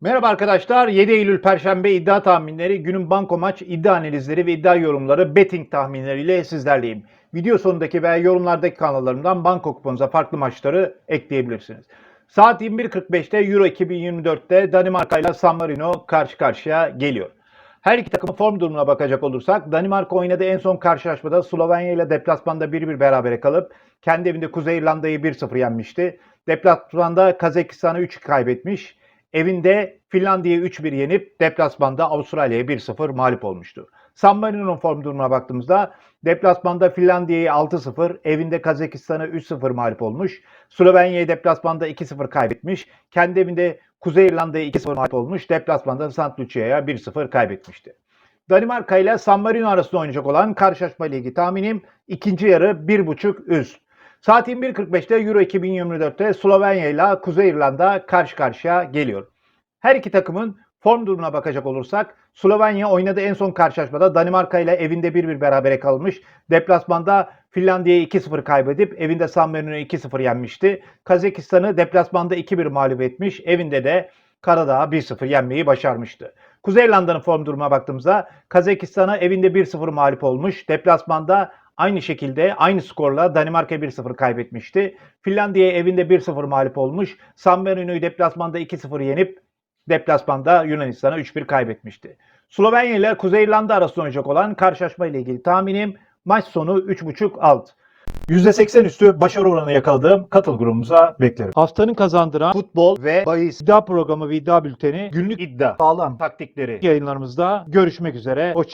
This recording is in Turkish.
Merhaba arkadaşlar. 7 Eylül Perşembe iddia tahminleri, günün banko maç iddia analizleri ve iddia yorumları betting tahminleriyle sizlerleyim. Video sonundaki veya yorumlardaki kanallarımdan banko kuponunuza farklı maçları ekleyebilirsiniz. Saat 21.45'te Euro 2024'te Danimarka ile San Marino karşı karşıya geliyor. Her iki takımın form durumuna bakacak olursak Danimarka oynadığı en son karşılaşmada Slovenya ile deplasmanda 1-1 berabere kalıp kendi evinde Kuzey İrlanda'yı 1-0 yenmişti. Deplasmanda Kazakistan'ı 3 kaybetmiş. Evinde Finlandiya'yı 3-1 yenip deplasmanda Avustralya'ya 1-0 mağlup olmuştu. San Marino'nun form durumuna baktığımızda deplasmanda Finlandiya'yı 6-0, evinde Kazakistan'ı 3-0 mağlup olmuş. Slovenya'yı deplasmanda 2-0 kaybetmiş. Kendi evinde Kuzey İrlanda'yı 2-0 mağlup olmuş. Deplasmanda St. Lucia'ya 1-0 kaybetmişti. Danimarka ile San Marino arasında oynayacak olan karşılaşma ligi tahminim ikinci yarı 1.5 üst. Saat 21.45'te Euro 2024'te Slovenya ile Kuzey İrlanda karşı karşıya geliyor. Her iki takımın form durumuna bakacak olursak Slovenya oynadığı en son karşılaşmada Danimarka ile evinde 1-1 berabere kalmış. Deplasmanda Finlandiya'yı 2-0 kaybedip evinde San Marino'yu 2-0 yenmişti. Kazakistan'ı deplasmanda 2-1 mağlup etmiş. Evinde de Karadağ'ı 1-0 yenmeyi başarmıştı. Kuzey İrlanda'nın form durumuna baktığımızda Kazakistan'a evinde 1-0 mağlup olmuş. Deplasmanda aynı şekilde aynı skorla Danimarka 1-0 kaybetmişti. Finlandiya'ya evinde 1-0 mağlup olmuş. San Marino'yu deplasmanda 2-0 yenip deplasmanda Yunanistan'a 3-1 kaybetmişti. Slovenya ile Kuzey İrlanda arasında oynayacak olan karşılaşma ile ilgili tahminim maç sonu 3.5 alt. %80 üstü başarı oranı yakaladığım katıl grubumuza beklerim. Haftanın kazandıran futbol ve bahis iddia programı ve iddia bülteni günlük iddia Sağlam. taktikleri yayınlarımızda görüşmek üzere. Hoşçakalın.